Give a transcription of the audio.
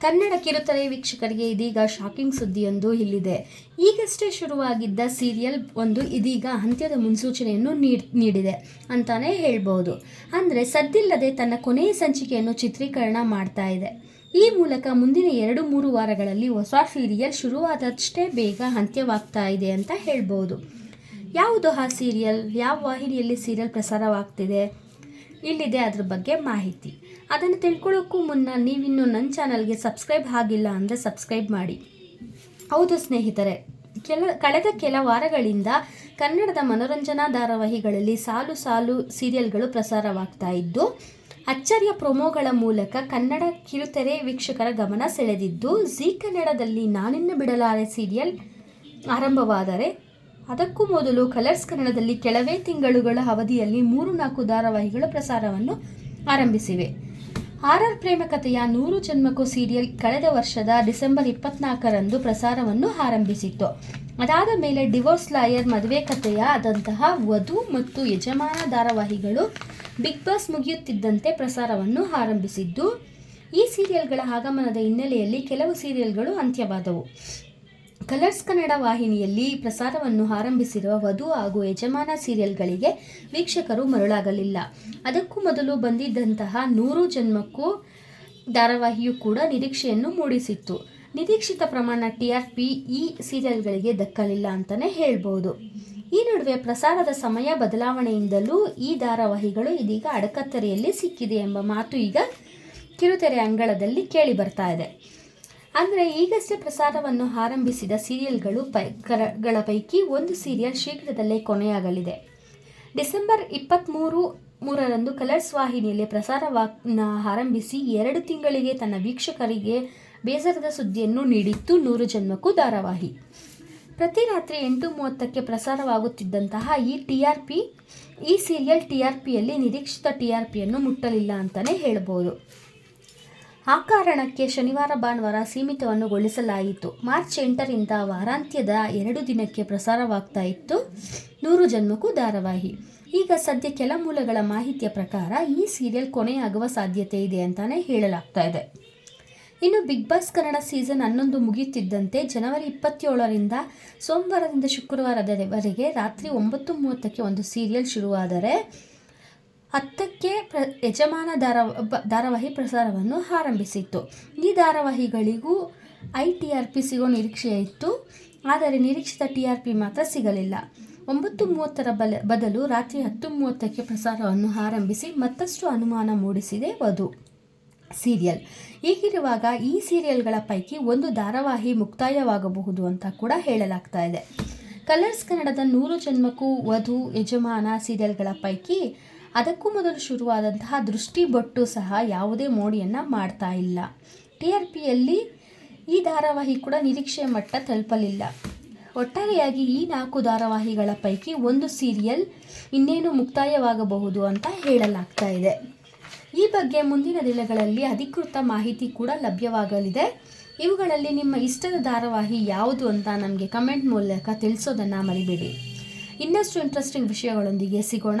ಕನ್ನಡ ಕಿರುತೆರೆ ವೀಕ್ಷಕರಿಗೆ ಇದೀಗ ಶಾಕಿಂಗ್ ಸುದ್ದಿಯೊಂದು ಇಲ್ಲಿದೆ. ಈಗಷ್ಟೇ ಶುರುವಾಗಿದ್ದ ಸೀರಿಯಲ್ ಒಂದು ಇದೀಗ ಅಂತ್ಯದ ಮುನ್ಸೂಚನೆಯನ್ನು ನೀಡ್- ನೀಡಿದೆ ಅಂತಾನೆ ಹೇಳ್ಬೋದು. ಅಂದರೆ ಸದ್ದಿಲ್ಲದೆ ತನ್ನ ಕೊನೆಯ ಸಂಚಿಕೆಯನ್ನು ಚಿತ್ರೀಕರಣ ಮಾಡ್ತಾ ಇದೆ. ಈ ಮೂಲಕ ಮುಂದಿನ ಎರಡು ಮೂರು ವಾರಗಳಲ್ಲಿ ಹೊಸ ಸೀರಿಯಲ್ ಶುರುವಾದಷ್ಟೇ ಬೇಗ ಅಂತ್ಯವಾಗ್ತಾ ಇದೆ ಅಂತ ಹೇಳ್ಬೋದು. ಯಾವುದು ಆ ಸೀರಿಯಲ್ ಯಾವ ವಾಹಿನಿಯಲ್ಲಿ ಸೀರಿಯಲ್ ಪ್ರಸಾರವಾಗ್ತಿದೆ? ಇಲ್ಲಿದೆ ಅದ್ರ ಬಗ್ಗೆ ಮಾಹಿತಿ. ಅದನ್ನು ತಿಳ್ಕೊಳ್ಳೋಕ್ಕೂ ಮುನ್ನ ನೀವಿನ್ನು ನನ್ನ ಚಾನಲ್ಗೆ ಸಬ್ಸ್ಕ್ರೈಬ್ ಆಗಿಲ್ಲ ಅಂದರೆ ಸಬ್ಸ್ಕ್ರೈಬ್ ಮಾಡಿ. ಹೌದು ಸ್ನೇಹಿತರೆ, ಕೆಲ, ಕಳೆದ ಕೆಲ ವಾರಗಳಿಂದ ಕನ್ನಡದ ಮನೋರಂಜನಾ ಧಾರಾವಾಹಿಗಳಲ್ಲಿ ಸಾಲು ಸಾಲು ಸೀರಿಯಲ್ಗಳು ಪ್ರಸಾರವಾಗ್ತಾ ಇದ್ದು, ಅಚ್ಚರಿಯ ಪ್ರೊಮೋಗಳ ಮೂಲಕ ಕನ್ನಡ ಕಿರುತೆರೆ ವೀಕ್ಷಕರ ಗಮನ ಸೆಳೆದಿದ್ದು, ಜಿ ಕನ್ನಡದಲ್ಲಿ ನಾನಿನ್ನು ಬಿಡಲಾರೆ ಸೀರಿಯಲ್ ಆರಂಭವಾದರೆ ಅದಕ್ಕೂ ಮೊದಲು ಕಲರ್ಸ್ ಕನ್ನಡದಲ್ಲಿ ಕೆಲವೇ ತಿಂಗಳುಗಳ ಅವಧಿಯಲ್ಲಿ ಮೂರು ನಾಲ್ಕು ಧಾರಾವಾಹಿಗಳ ಪ್ರಸಾರವನ್ನು ಆರಂಭಿಸಿವೆ. ಆರ್ ಪ್ರೇಮ ಕಥೆಯ ನೂರು ಜನ್ಮಕ್ಕೂ ಸೀರಿಯಲ್ ಕಳೆದ ವರ್ಷದ ಡಿಸೆಂಬರ್ ಇಪ್ಪತ್ನಾಲ್ಕರಂದು ಪ್ರಸಾರವನ್ನು ಆರಂಭಿಸಿತ್ತು. ಅದಾದ ಮೇಲೆ ಡಿವೋರ್ಸ್ ಲಾಯರ್ ಮದುವೆ ಕಥೆಯ ಆದಂತಹ ವಧು ಮತ್ತು ಯಜಮಾನ ಧಾರಾವಾಹಿಗಳು ಬಿಗ್ ಬಾಸ್ ಮುಗಿಯುತ್ತಿದ್ದಂತೆ ಪ್ರಸಾರವನ್ನು ಆರಂಭಿಸಿದ್ದು, ಈ ಸೀರಿಯಲ್ಗಳ ಆಗಮನದ ಹಿನ್ನೆಲೆಯಲ್ಲಿ ಕೆಲವು ಸೀರಿಯಲ್ಗಳು ಅಂತ್ಯವಾದವು. ಕಲರ್ಸ್ ಕನ್ನಡ ವಾಹಿನಿಯಲ್ಲಿ ಪ್ರಸಾರವನ್ನು ಆರಂಭಿಸಿರುವ ವಧು ಹಾಗೂ ಯಜಮಾನ ಸೀರಿಯಲ್ಗಳಿಗೆ ವೀಕ್ಷಕರು ಮರುಳಾಗಲಿಲ್ಲ. ಅದಕ್ಕೂ ಮೊದಲು ಬಂದಿದ್ದಂತಹ ನೂರು ಜನ್ಮಕ್ಕೂ ಧಾರಾವಾಹಿಯು ಕೂಡ ನಿರೀಕ್ಷೆಯನ್ನು ಮೂಡಿಸಿತ್ತು. ನಿರೀಕ್ಷಿತ ಪ್ರಮಾಣ ಟಿ ಆರ್ ಪಿ ಈ ಸೀರಿಯಲ್ಗಳಿಗೆ ದಕ್ಕಲಿಲ್ಲ ಅಂತಲೇ ಹೇಳ್ಬೋದು. ಈ ನಡುವೆ ಪ್ರಸಾರದ ಸಮಯ ಬದಲಾವಣೆಯಿಂದಲೂ ಈ ಧಾರಾವಾಹಿಗಳು ಇದೀಗ ಅಡಕತ್ತರೆಯಲ್ಲಿ ಸಿಕ್ಕಿದೆ ಎಂಬ ಮಾತು ಈಗ ಕಿರುತೆರೆ ಅಂಗಳದಲ್ಲಿ ಕೇಳಿ ಬರ್ತಾ ಇದೆ. ಅಂದರೆ ಈಗಷ್ಟೇ ಪ್ರಸಾರವನ್ನು ಆರಂಭಿಸಿದ ಸೀರಿಯಲ್ಗಳು ಪೈ ಕರ- ಗಳ ಪೈಕಿ ಒಂದು ಸೀರಿಯಲ್ ಶೀಘ್ರದಲ್ಲೇ ಕೊನೆಯಾಗಲಿದೆ. ಡಿಸೆಂಬರ್ ಇಪ್ಪತ್ತ್ಮೂರು ಮೂರರಂದು ಕಲರ್ಸ್ ವಾಹಿನಿಯಲ್ಲಿ ಪ್ರಸಾರವನ್ನು ಆರಂಭಿಸಿ ಎರಡು ತಿಂಗಳಿಗೆ ತನ್ನ ವೀಕ್ಷಕರಿಗೆ ಬೇಸರದ ಸುದ್ದಿಯನ್ನು ನೀಡಿತ್ತು ನೂರು ಜನ್ಮಕ್ಕೂ ಧಾರಾವಾಹಿ. ಪ್ರತಿ ರಾತ್ರಿ ಎಂಟು ಮೂವತ್ತಕ್ಕೆ ಪ್ರಸಾರವಾಗುತ್ತಿದ್ದಂತಹ ಈ ಟಿ ಆರ್ ಪಿ, ಈ ಸೀರಿಯಲ್ ಟಿ ಆರ್ ಪಿಯಲ್ಲಿ ನಿರೀಕ್ಷಿತ ಟಿ ಆರ್ ಪಿಯನ್ನು ಮುಟ್ಟಲಿಲ್ಲ ಅಂತಲೇ ಹೇಳ್ಬೋದು. ಆ ಕಾರಣಕ್ಕೆ ಶನಿವಾರ ಭಾನುವಾರ ಸೀಮಿತವನ್ನು ಗೊಳಿಸಲಾಯಿತು ಮಾರ್ಚ್ ಎಂಟರಿಂದ ವಾರಾಂತ್ಯದ ಎರಡು ದಿನಕ್ಕೆ ಪ್ರಸಾರವಾಗ್ತಾ ಇತ್ತು. ನೂರು ಜನ್ಮಕ್ಕೂ ಧಾರಾವಾಹಿ. ಈಗ ಸದ್ಯ ಕೆಲ ಮೂಲಗಳ ಮಾಹಿತಿಯ ಪ್ರಕಾರ ಈ ಸೀರಿಯಲ್ ಕೊನೆಯಾಗುವ ಸಾಧ್ಯತೆ ಇದೆ ಅಂತಾನೆ ಹೇಳಲಾಗ್ತಾ ಇದೆ. ಇನ್ನು ಬಿಗ್ ಬಾಸ್ ಕನ್ನಡ ಸೀಸನ್ ಹನ್ನೊಂದು ಮುಗಿಯುತ್ತಿದ್ದಂತೆ ಜನವರಿ ಇಪ್ಪತ್ತೇಳರಿಂದ ಸೋಮವಾರದಿಂದ ಶುಕ್ರವಾರದವರೆಗೆ ರಾತ್ರಿ ಒಂಬತ್ತು ಮೂವತ್ತಕ್ಕೆ ಒಂದು ಸೀರಿಯಲ್ ಶುರುವಾದರೆ ಹತ್ತಕ್ಕೆ ಪ್ರ, ಯಜಮಾನ ಧಾರಾವಾಹಿ ಪ್ರಸಾರವನ್ನು ಆರಂಭಿಸಿತ್ತು. ಈ ಧಾರಾವಾಹಿಗಳಿಗೂ ಐ ಟಿ ಆರ್ ಪಿ ಸಿಗೋ ನಿರೀಕ್ಷೆ ಇತ್ತು, ಆದರೆ ನಿರೀಕ್ಷಿತ ಟಿ ಆರ್ ಪಿ ಮಾತ್ರ ಸಿಗಲಿಲ್ಲ. ಒಂಬತ್ತು ಮೂವತ್ತರ ಬಲ, ಬದಲು ರಾತ್ರಿ ಹತ್ತು ಮೂವತ್ತಕ್ಕೆ ಪ್ರಸಾರವನ್ನು ಆರಂಭಿಸಿ ಮತ್ತಷ್ಟು ಅನುಮಾನ ಮೂಡಿಸಿದೆ ವಧು ಸೀರಿಯಲ್. ಹೀಗಿರುವಾಗ ಈ ಸೀರಿಯಲ್ಗಳ ಪೈಕಿ ಒಂದು ಧಾರಾವಾಹಿ ಮುಕ್ತಾಯವಾಗಬಹುದು ಅಂತ ಕೂಡ ಹೇಳಲಾಗ್ತಾ ಇದೆ. ಕಲರ್ಸ್ ಕನ್ನಡದ ನೂರು ಜನ್ಮಕ್ಕೂ ವಧು, ಯಜಮಾನ ಸೀರಿಯಲ್ಗಳ ಪೈಕಿ ಅದಕ್ಕೂ ಮೊದಲು ಶುರುವಾದಂತಹ ದೃಷ್ಟಿ ಬೊಟ್ಟು ಸಹ ಯಾವುದೇ ಮೋಡಿಯನ್ನು ಮಾಡ್ತಾ ಇಲ್ಲ. ಟಿ ಆರ್ ಪಿಯಲ್ಲಿ ಈ ಧಾರಾವಾಹಿ ಕೂಡ ನಿರೀಕ್ಷೆಯ ಮಟ್ಟ ತಲುಪಲಿಲ್ಲ. ಒಟ್ಟಾರೆಯಾಗಿ ಈ ನಾಲ್ಕು ಧಾರಾವಾಹಿಗಳ ಪೈಕಿ ಒಂದು ಸೀರಿಯಲ್ ಇನ್ನೇನು ಮುಕ್ತಾಯವಾಗಬಹುದು ಅಂತ ಹೇಳಲಾಗ್ತಾ ಇದೆ. ಈ ಬಗ್ಗೆ ಮುಂದಿನ ದಿನಗಳಲ್ಲಿ ಅಧಿಕೃತ ಮಾಹಿತಿ ಕೂಡ ಲಭ್ಯವಾಗಲಿದೆ. ಇವುಗಳಲ್ಲಿ ನಿಮ್ಮ ಇಷ್ಟದ ಧಾರಾವಾಹಿ ಯಾವುದು ಅಂತ ನಮಗೆ ಕಮೆಂಟ್ ಮೂಲಕ ತಿಳಿಸೋದನ್ನು ಮರಿಬೇಡಿ. ಇನ್ನಷ್ಟು ಇಂಟ್ರೆಸ್ಟಿಂಗ್ ವಿಷಯಗಳೊಂದಿಗೆ ಸಿಗೋಣ.